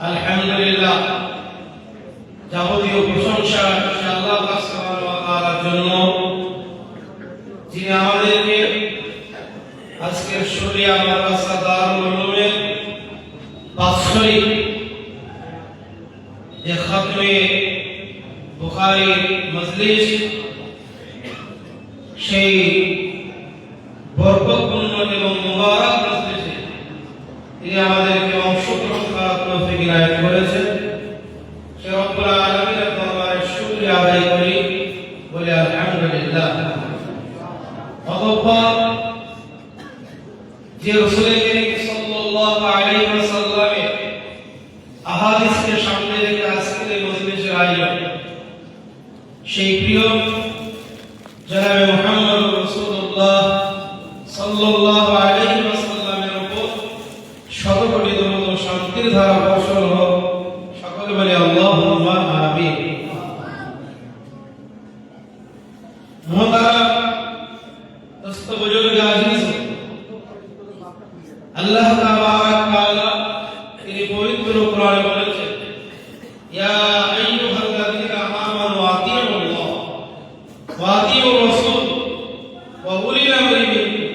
আলহামদুলিল্লাহ। যাবতীয় প্রশংসা আল্লাহ তাআলার জন্য। যিনি আমাদেরকে আজকের শরিয়া মাদ্রাসা দারুল উলুমের বাৎসরিক যে খতমে বুখারী মজলিস, সেই বরকতপূর্ণ এবং মুবারক মজলিসে তিনি করার তৌফিক করেছেন যে সামনে রেখে আজকের এই সেই প্রিয় জনাবে মুহাম্মদ রাসূলুল্লাহ সাল্লাল্লাহু আলাইহি শান্তির ধারা বর্ষণ হোক সকলে বলে আল্লাহুম্মা আমিন মোহতারাম দোস্ত বুজুর্গ আজিজ আল্লাহ তাবারাক তাআলা কোরআনে বলেছেন ইয়া আমানু আতিউল্লাহ, ওয়া আতিউর রাসূল ওয়া উলিল আমরি মিনকুম।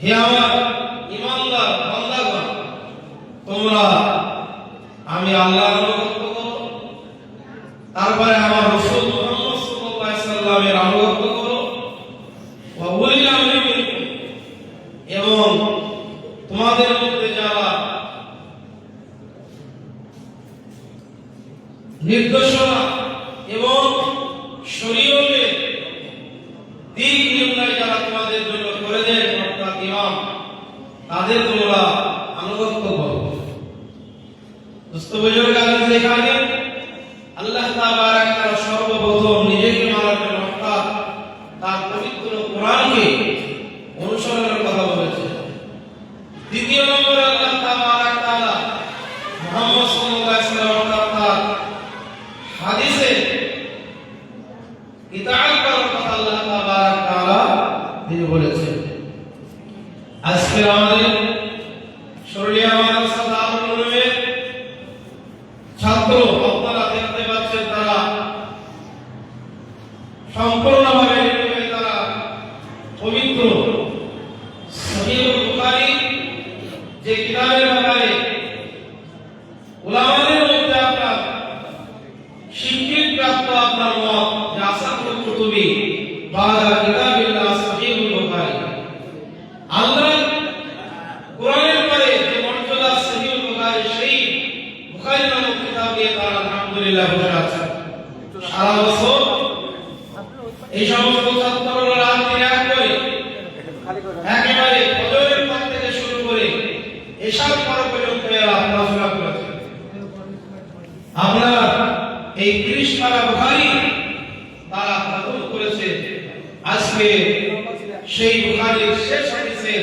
হে আমার ইমানদার বান্দাগণ, তোমরা, আমি আল্লাহর আনুগত্য করো, তারপরে আমার রাসূল মুহাম্মদ সাল্লাল্লাহু আলাইহি সাল্লামের আনুগত্য করো ওয়া উলিল আমরি মিনকুম এবং তোমাদের মধ্যে যারা নির্দেশনা এবং শরীয়তের দিক নির্ণয় তোমাদের জন্য করে দেন তাদের তোমরা আনুগত্য করো। দোস্ত বুজুর্গ নিজেকে মানার জন্য, অর্থাৎ তার পবিত্র অনুসরণের কথা বলেছেন। দ্বিতীয় নম্বরে আল্লাহ তাবারাক তাআলা মুহাম্মদ সাল্লাল্লাহু আলাইহি তার হাদিসে ইতাআত করার কথা আল্লাহ তাবারাক তাআলা তিনি বলেছেন আজকে আমাদের শরীরিয়া মাদ্রাসা দারুল উলুমের ছাত্র আপনারা দেখতে পাচ্ছেন তারা সম্পূর্ণভাবে নির্ভয়ে তারা পবিত্র সহিহুল বুখারী যে কিতাবের ব্যাপারে উলামাদের মধ্যে আপনার শিক্ষিত প্রাপ্ত আপনার মত যে আসাদুল কুতুবি বাদা কিতাবিল্লাহ সহিহুল বুখারী। আল্লাহ কোরআনের পরে যে মর্যাদা সহিহুল বুখারী, সেই বুখারী নামক কিতাব নিয়ে তারা আলহামদুলিল্লাহ বসে আছে। সারা বছর এই সমস্ত ছাত্ররা রাত এক করে একেবারে ফজরের পর থেকে শুরু করে এসব পর পর্যন্ত এরা পড়াশোনা করেছে আপনার এই ত্রিশ পারা বুখারি তারা খতম করেছে আজকে সেই বুখারির শেষ হাদিসের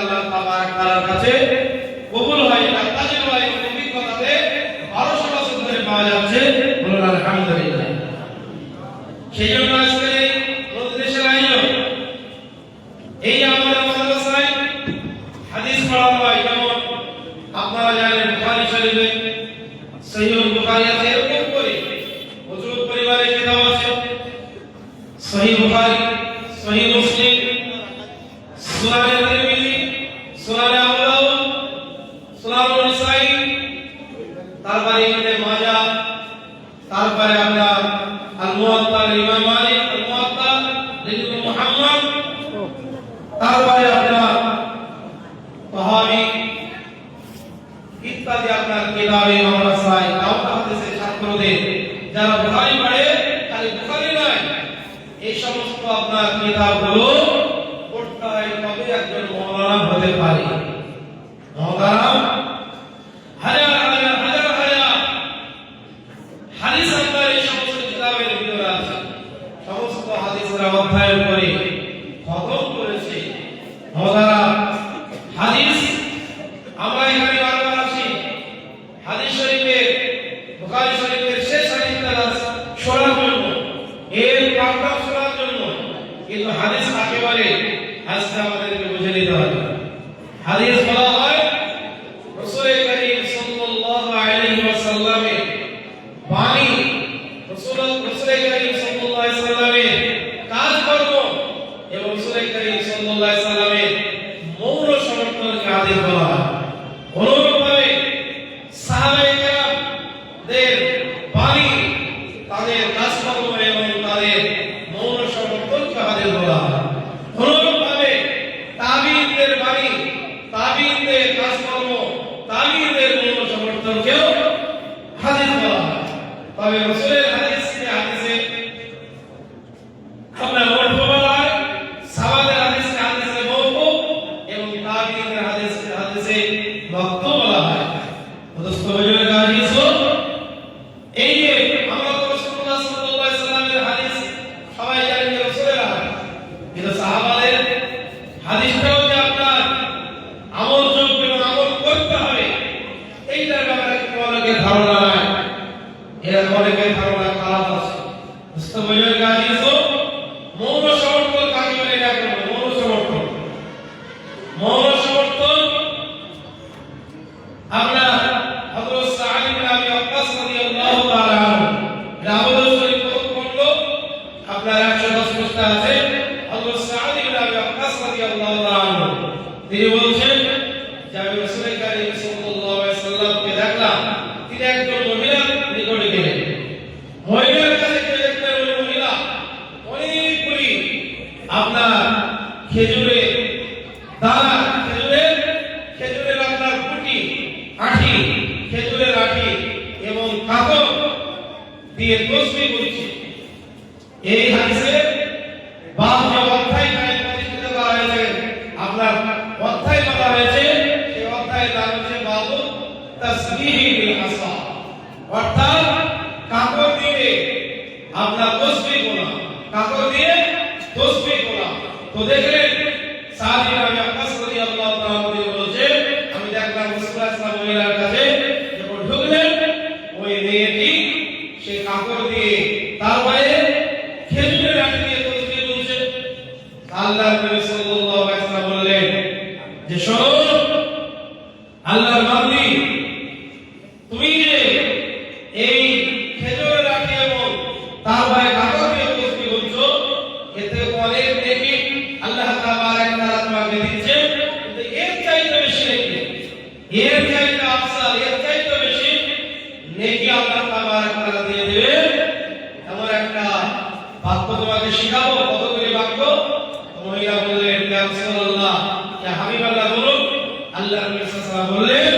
আল্লাহ তাবারক তাআলার কাছে কবুল হয় আর তাদের হয় অভিজ্ঞতাতে বারোশো বছর ধরে পাওয়া যাচ্ছে। বলুন, আলহামদুলিল্লাহ। সেই জন্য এই মজলিসের আয়োজন, এই আমাদের মাদ্রাসায় হাদিস পড়ানো হয়। যেমন আপনারা জানেন, বুখারী শরীফে সহিহুল বুখারী আছে, এরকম করে প্রচুর পরিবারে কিতাব আছে। সহিহ বুখারী, সহিহ মুসলিম তারপরে আপনার তহাবি, ইত্যাদি আপনার কিতাবে, মাদ্রাসায় দাওতা হাদিসে ছাত্রদের, যারা বুখারী পড়ে, খালি বুখারী নয়, এই সমস্ত আপনার কিতাবগুলো পড়তে হয় তবে একজন মৌলানা হতে পারে। হাদিস শরীফ সমর্থনকে হাদিস বলা হয় অনুরূপভাবে তাবিঈনদের বাণী তাবিঈনদের কাজকর্ম তাবিঈনদের মৌন সমর্থনকেও হাদিস বলা হয় তবে রাসূলের হাদিস হাদিসে আপনার মরফু বলা হয় সাহাবাদের হাদিসকে হাদিসে মরফু এবং তাবিঈনদের হাদিসকে হাদিসে মাকতু বলা হয় দোস্ত বুঝলে হাদিস এই যে আমরা তো রাসূলুল্লাহ সাল্লাল্লাহু আলাইহি সাল্লামের হাদিস সবাই জানেন যে রাসূলের হাদিস কিন্তু সাহাবাদের হাদিসটাও যে আপনার আমল যোগ্য এবং আমল করতে হবে এইটার ব্যাপারে ধারণা নাই। এর অনেকের ধারণা খারাপ আছে মৌন সমর্থন কাকে বলে এটা করবে মৌন সমর্থন মৌন সমর্থন আমরা হযরত সাঈদ ইবনে আবি ওয়াক্কাস রাদিয়াল্লাহু তাআলা আনহু রাবুল শরীফ করল আপনার 110 পৃষ্ঠা আছে হযরত সাঈদ ইবনে আবি ওয়াক্কাস রাদিয়াল্লাহু তাআলা আনহু তিনি বলছেন যে আমি রাসূল কারীম সাল্লাল্লাহু আলাইহি সাল্লামকে দেখলাম তিনি একজন মহিলা নিকটে গেলেন মহিলার কাছে গিয়ে দেখলেন ওই মহিলা অনেকগুলি আপনার খেজুরে, দানা খেজুরের খেজুরের আপনার কুটি, আঠি, খেজুরের আঠি এবং কাপড় দিয়ে তসবি করছে। এই হাদিসে বাদ যে অধ্যায় কায় প্রতিষ্ঠিত করা হয়েছে আপনার অধ্যায় বলা হয়েছে, সেই অধ্যায়ের নাম হচ্ছে বাবু তাসবিহি বিল আসা অর্থাৎ কাপড় দিয়ে আপনার তসবি করা, কাপড় দিয়ে তো দেখলেন সাহাবী আমি আব্বাস রাদিয়াল্লাহু তাআলা তিনি বলছে, আমি দেখলাম রাসূলুল্লাহ সাল্লাল্লাহু কাছে যখন ঢুকলেন, ওই মেয়েটি সে কাপড় দিয়ে তারপরে খেজুরের আটি দিয়ে তসবি বলছে আল্লাহ নবী সাল্লাল্লাহু আলাইহি ওয়াসাল্লাম বললেন, যে শোনো, আল্লাহর বান্দী, তুমি যে এই খেজুরের আটি এবং তারপরে কাপড় দিয়ে তসবি বলছো এতে অনেক নেকি আল্লাহ তাবারাক তাআলা তোমাকে দিচ্ছে কিন্তু এর চাইতে বেশি নেকি এর চাইতে আফসাল এর চাইতে বেশি নেকি আল্লাহ তাবারাক তাআলা দিয়ে দেবে এমন একটা বাক্য তোমাকে শিখাবো কতগুলি বাক্য মহিলা বললেন, ইয়া রাসূলুল্লাহ, ইয়া হাবিবাল্লাহ, বলুন। আল্লাহ বললেন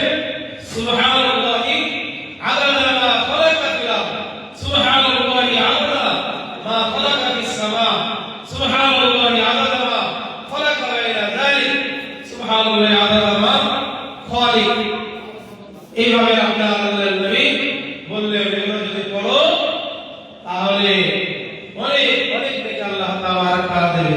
মা খালাকা ফিল সুবহানাল্লাহি মা খালাকা ফিস সামা। সুবহানাল্লাহি মা খালাকা এইভাবে আপনার আল্লাহর নবী বললেন এগুলো যদি পড়ো তাহলে অনেক অনেক থেকে আল্লাহ তাবারাক তাআলা দেবে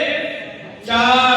加